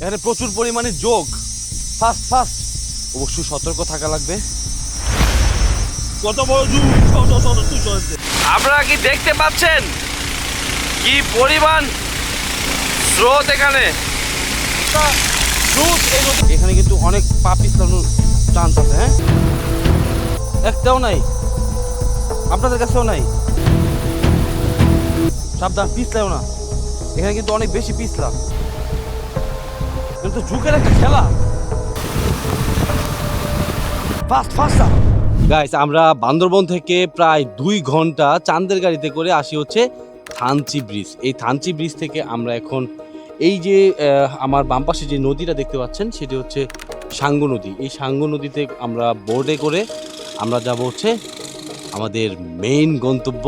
এখানে প্রচুর পরিমাণে যোগ। Fast fast. অবশ্যই সতর্ক থাকা লাগবে। কত বড় আপনারা কি দেখতে পাচ্ছেন? কি পরিমাণ স্রোত এখানে? এখানে কিন্তু অনেক পা পিছলানোর চান্স আছে হ্যাঁ? একটাও নাই। আপনাদের কাছেও নাই? সাবধান পিছলাও না। এখানে কিন্তু অনেক বেশি পিছলা। কিন্তু ঝুঁকের একটা খেলা। ফাস্ট ফাস্ট গাইস আমরা বান্দরবন থেকে প্রায় দুই ঘণ্টা চাঁদের গাড়িতে করে আসি হচ্ছে থানচি ব্রিজ। এই থানচি ব্রিজ থেকে আমরা এখন এই যে আমার বাম পাশে যে নদীটা দেখতে পাচ্ছেন, সেটি হচ্ছে সাঙ্গু নদী। এই সাঙ্গু নদীতে আমরা বোর্ডে করে আমরা যাব হচ্ছে আমাদের মেইন গন্তব্য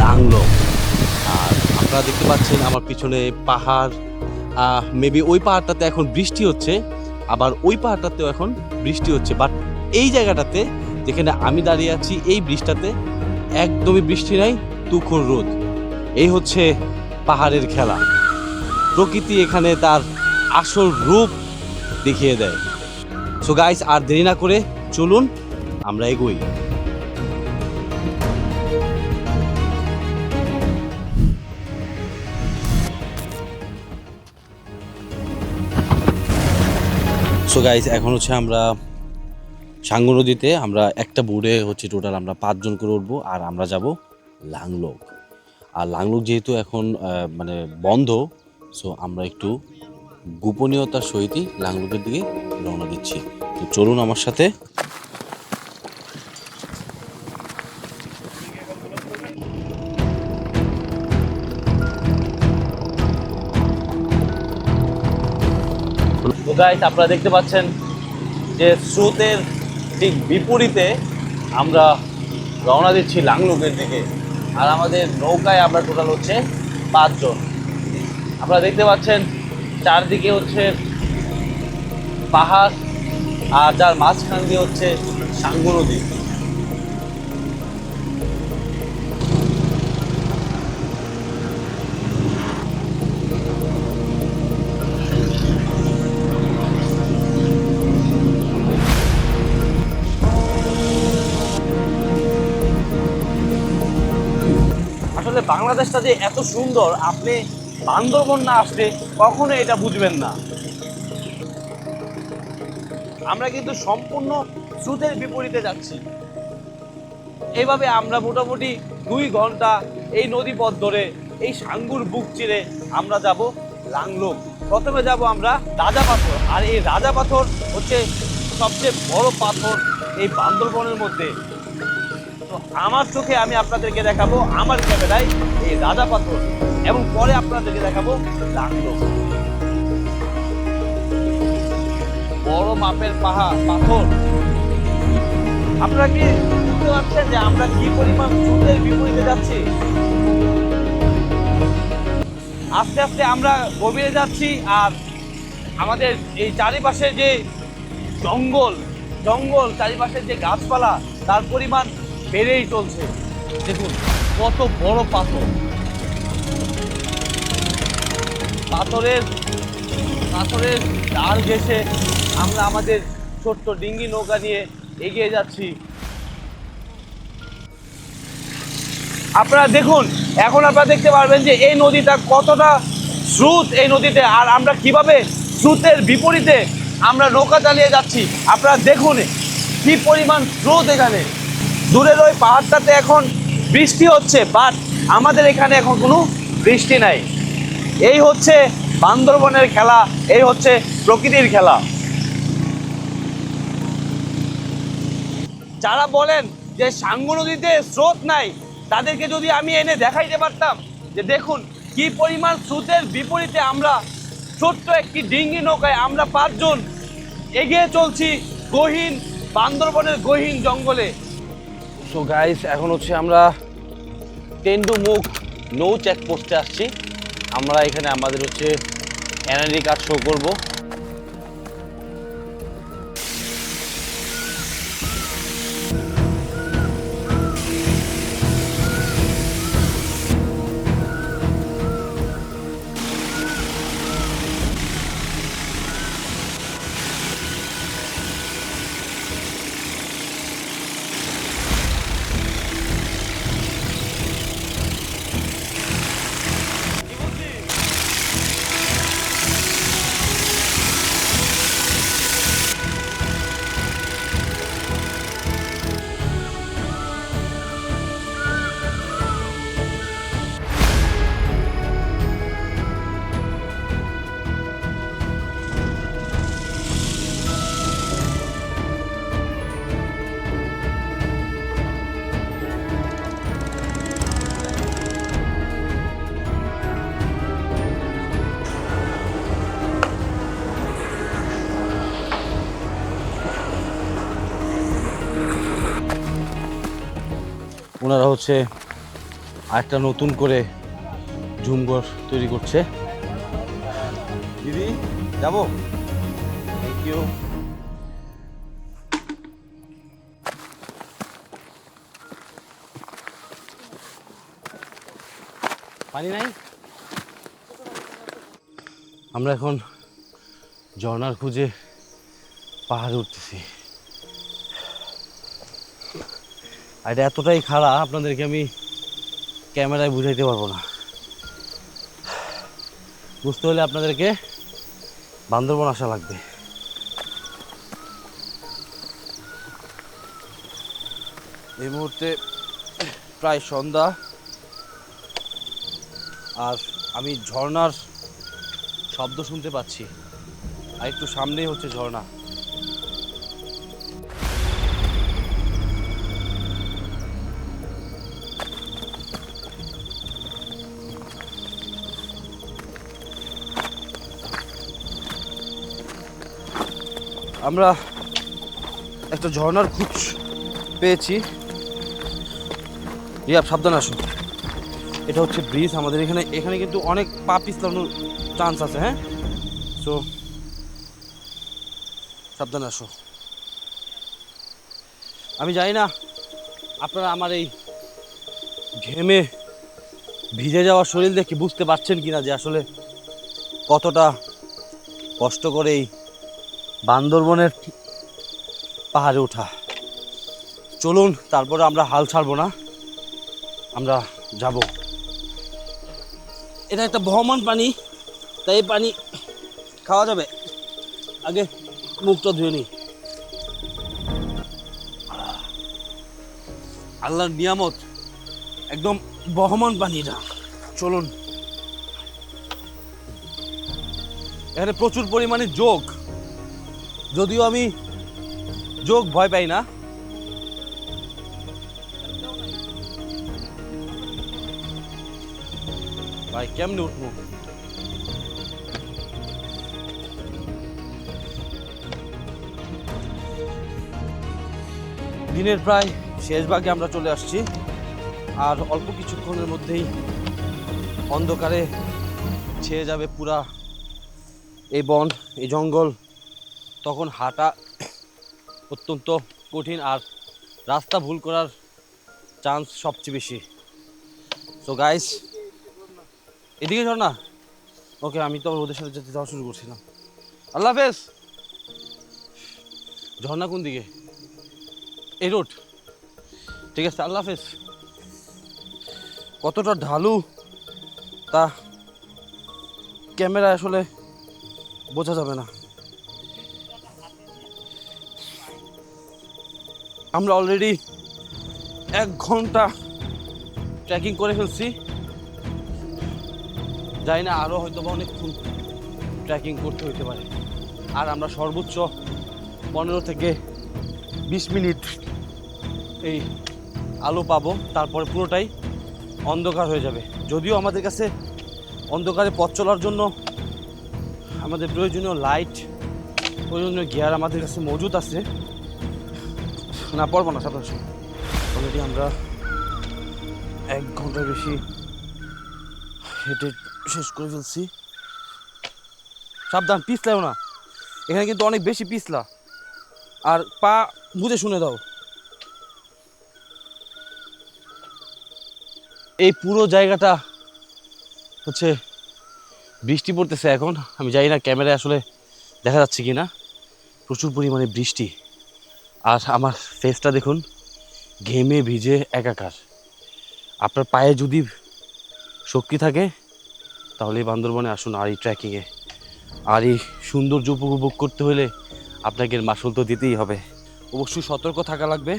লাংলো। আর আপনারা দেখতে পাচ্ছেন আমার পিছনে পাহাড় মেবি ওই পাহাড়টাতে এখন বৃষ্টি হচ্ছে, আবার ওই পাহাড়টাতেও এখন বৃষ্টি হচ্ছে। বাট এই জায়গাটাতে যেখানে আমি দাঁড়িয়ে আছি, এই বৃষ্টিটাতে একদমই বৃষ্টি নাই তুখর রোদ। এই হচ্ছে পাহাড়ের খেলা। প্রকৃতি এখানে তার আসল রূপ দেখিয়ে দেয়। সো গাইস আর দেরি না করে চলুন, আমরা এগোই। সো গাইজ এখন হচ্ছে আমরা সাঙ্গু নদীতে আমরা একটা বোর্ডে হচ্ছে টোটাল আমরা পাঁচজন করে উঠবো আর আমরা যাব লাংলোক। আর লাংলোক যেহেতু এখন মানে বন্ধ সো আমরা একটু গোপনীয়তার সহিতই লাংলোকের দিকে রওনা দিচ্ছি। তো চলুন আমার সাথে গাইস আপনারা দেখতে পাচ্ছেন যে স্রোতের ঠিক বিপরীতে আমরা রওনা দিচ্ছি লাংলুকের দিকে। আর আমাদের নৌকায় আমরা টোটাল হচ্ছে পাঁচজন। আপনারা দেখতে পাচ্ছেন চারদিকে হচ্ছে পাহাড় আর যার মাঝখান দিয়ে হচ্ছে সাঙ্গু নদী। বাংলাদেশটা যে এত সুন্দর, আপনি বান্দরবন না আসলে কখনো এটা বুঝবেন না। আমরা কিন্তু সম্পূর্ণ স্রোতের বিপরীতে যাচ্ছি। এইভাবে আমরা মোটামুটি দুই ঘণ্টা এই নদী পথ ধরে, এই সাঙ্গুর বুক চিরে আমরা যাব লাংলোক। প্রথমে যাব আমরা রাজা পাথর, আর এই রাজা পাথর হচ্ছে সবচেয়ে বড় পাথর এই বান্দরবনের মধ্যে। আমার চোখে আমি আপনাদেরকে দেখাবো আমার ক্যামেরায় এই রাজা পাথর এবং পরে আপনাদেরকে দেখাবো লাংলো বড় মাপের পাহাড়, পাথর। আপনারা কি বুঝতে পারছেন যে আমরা কি পরিমাণ স্রোতের বিপরীতে যাচ্ছি? আস্তে আস্তে আমরা গভীরে যাচ্ছি আর আমাদের এই চারিপাশে যে জঙ্গল জঙ্গল চারিপাশের যে গাছপালা, তার পরিমাণ বেড়েই চলছে। দেখুন, কত বড় পাথর। পাথরের পাথরের ডাল ঘেসে আমরা আমাদের ছোট্ট ডিঙ্গি নৌকা নিয়ে এগিয়ে যাচ্ছি। আপনারা দেখুন, এখন আপনারা দেখতে পারবেন যে এই নদীটা কতটা স্রোত এই নদীতে, আর আমরা কীভাবে স্রোতের বিপরীতে আমরা নৌকা চালিয়ে যাচ্ছি। আপনারা দেখুন কি পরিমাণ স্রোত এখানে। দূরের ওই পাহাড়টাতে এখন বৃষ্টি হচ্ছে বাট আমাদের এখানে এখন কোনো বৃষ্টি নাই। এই হচ্ছে বান্দরবনের খেলা, এই হচ্ছে প্রকৃতির খেলা। যারা বলেন যে সাঙ্গু নদীতে স্রোত নাই, তাদেরকে যদি আমি এনে দেখাইতে পারতাম যে দেখুন কি পরিমাণ স্রোতের বিপরীতে আমরা ছোট্ট একটি ডিঙ্গি নৌকায় আমরা পাঁচজন এগিয়ে চলছি গহীন, বান্দরবনের গহীন জঙ্গলে। সো গাইস এখন হচ্ছে আমরা টেন্ডু মুখ নৌ চেকপোস্টে আসছি। আমরা এখানে আমাদের হচ্ছে এনআইডি কার্ড শো করব। ওনারা হচ্ছে আরেকটা নতুন করে ঝুমঘর তৈরি করছে। দিদি, যাব? থ্যাংক ইউ পানি নাই? আমরা এখন ঝর্ণার খুঁজে পাহাড়ে উঠতেছি। আর এটা এতটাই খাড়া আপনাদেরকে আমি ক্যামেরায় বুঝাইতে পারব না। বুঝতে হলে আপনাদেরকে বান্দরবন আসা লাগবে। এই মুহূর্তে প্রায় সন্ধ্যা, আর আমি ঝর্ণার শব্দ শুনতে পাচ্ছি। আর একটু সামনেই হচ্ছে ঝর্ণা। আমরা একটা ঝর্নার খুঁজ পেয়েছি। ইয়াব সাবধান আসুন। এটা হচ্ছে ব্রিজ আমাদের। এখানে এখানে কিন্তু অনেক পা পিছলানোর চান্স আছে হ্যাঁ? সো সাবধান আসো। আমি জানি না, আপনারা আমার এই ঘেমে ভিজে যাওয়া শরীর দেখে বুঝতে পারছেন কিনা যে আসলে কতটা কষ্ট করে এই বান্দরবনের পাহাড়ে ওঠা। চলুন, তারপরে আমরা হাল ছাড়বো না। আমরা যাব। এটা একটা বহমান পানি, তাই এই পানি খাওয়া যাবে। আগে মুখটা ধুয়ে নিই। আল্লাহর নিয়ামত, একদম বহমান পানি এটা চলুন। এখানে প্রচুর পরিমাণে যোগ। যদিও আমি যোগ ভয় পাই না। ভাই, কেমনে উঠবো? দিনের প্রায় শেষ ভাগে আমরা চলে আসছি। আর অল্প কিছুক্ষণের মধ্যেই অন্ধকারে ছেয়ে যাবে পুরা এই বন, এই জঙ্গল। তখন হাঁটা অত্যন্ত কঠিন আর রাস্তা ভুল করার চান্স সবচেয়ে বেশি। সো গাইস এদিকে ধর না। ওকে আমি তো ওদের সাথে যেতে যাওয়া শুরু করছিলাম। আল্লাহ হাফেজ। ঝর্ণা কোন দিকে? এই রোড ঠিক আছে, আল্লাহ হাফেজ। কতটা ঢালু তা ক্যামেরা আসলে বোঝা যাবে না। আমরা অলরেডি এক ঘণ্টা ট্রেকিং করে ফেলছি। যাই না আরও হয়তো বা অনেকক্ষণ ট্রেকিং করতে হইতে পারে। আর আমরা সর্বোচ্চ পনেরো থেকে বিশ মিনিট এই আলো পাবো, তারপরে পুরোটাই অন্ধকার হয়ে যাবে। যদিও আমাদের কাছে অন্ধকারে পথ চলার জন্য আমাদের প্রয়োজনীয় লাইট প্রয়োজনীয় গিয়ার আমাদের কাছে মজুদ আছে। না, পড়ব না সাতাশ অলরেডি আমরা এক ঘণ্টার বেশি হেঁটে শেষ করে ফেলছি। সাবধান পিছলাও না। এখানে কিন্তু অনেক বেশি পিছলা। আর পা বুঝে শুনে দাও। এই পুরো জায়গাটা হচ্ছে বৃষ্টি পড়তেছে এখন। আমি জানি না, ক্যামেরায় আসলে দেখা যাচ্ছে কি না প্রচুর পরিমাণে বৃষ্টি। আর আমার ফেসটা দেখুন ঘেমে ভিজে একাকার। আপনার পায়ে যদি শক্তি থাকে তাহলে এই বান্দরবনে আসুন আর এই ট্রেকিংয়ে আর এই সৌন্দর্য উপভোগ করতে হলে আপনাকে মাসুল তো দিতেই হবে। অবশ্যই সতর্ক থাকা লাগবে।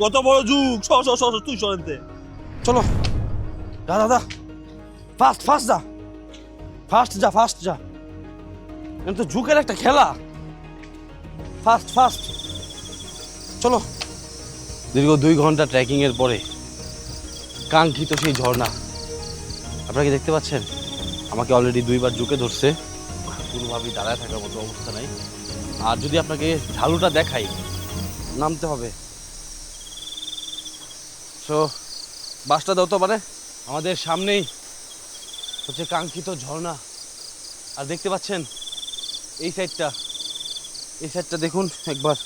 কত বড় যুগ! সর সর, তুই সরেনতে চলো। দা দাদা ফাস্ট ফাস্ট যা। ফাস্ট যা ফাস্ট যা। তো ঝুঁকের একটা খেলা। ফাস্ট ফাস্ট চলো। দীর্ঘ দুই ঘণ্টা ট্রেকিংয়ের পরে কাঙ্ক্ষিত সেই ঝর্ণা। আপনারা কি দেখতে পাচ্ছেন? আমাকে অলরেডি দুইবার ঝুঁকে ধরছে। কোনোভাবেই দাঁড়ায় থাকার মতো অবস্থা নাই। আর যদি আপনাকে ঝালুটা দেখাই, নামতে হবে। সো বাসটা দাও তো মানে আমাদের সামনেই হচ্ছে কাঙ্ক্ষিত ঝর্ণা। আর দেখতে পাচ্ছেন এই সাইডটা এই সাইডটা দেখুন একবার।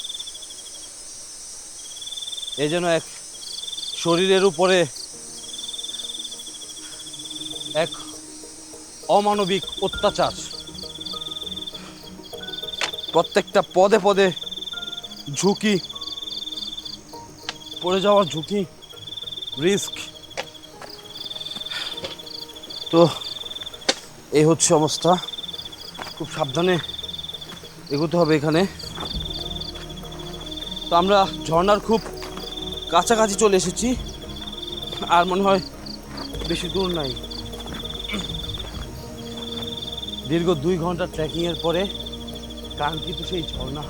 এই যেন এক শরীরের উপরে এক অমানবিক অত্যাচার। প্রত্যেকটা পদে পদে ঝুঁকি, পড়ে যাওয়ার ঝুঁকি, রিস্ক। তো, এই হচ্ছে অবস্থা। খুব সাবধানে এগোতে হবে এখানে। তো আমরা ঝর্নার খুব কাছাকাছি চলে এসেছি। আর মনে হয় বেশি দূর নাই। দীর্ঘ দুই ঘণ্টা ট্রেকিংয়ের পরে কাঙ্ক্ষিত সেই ঝর্ণা।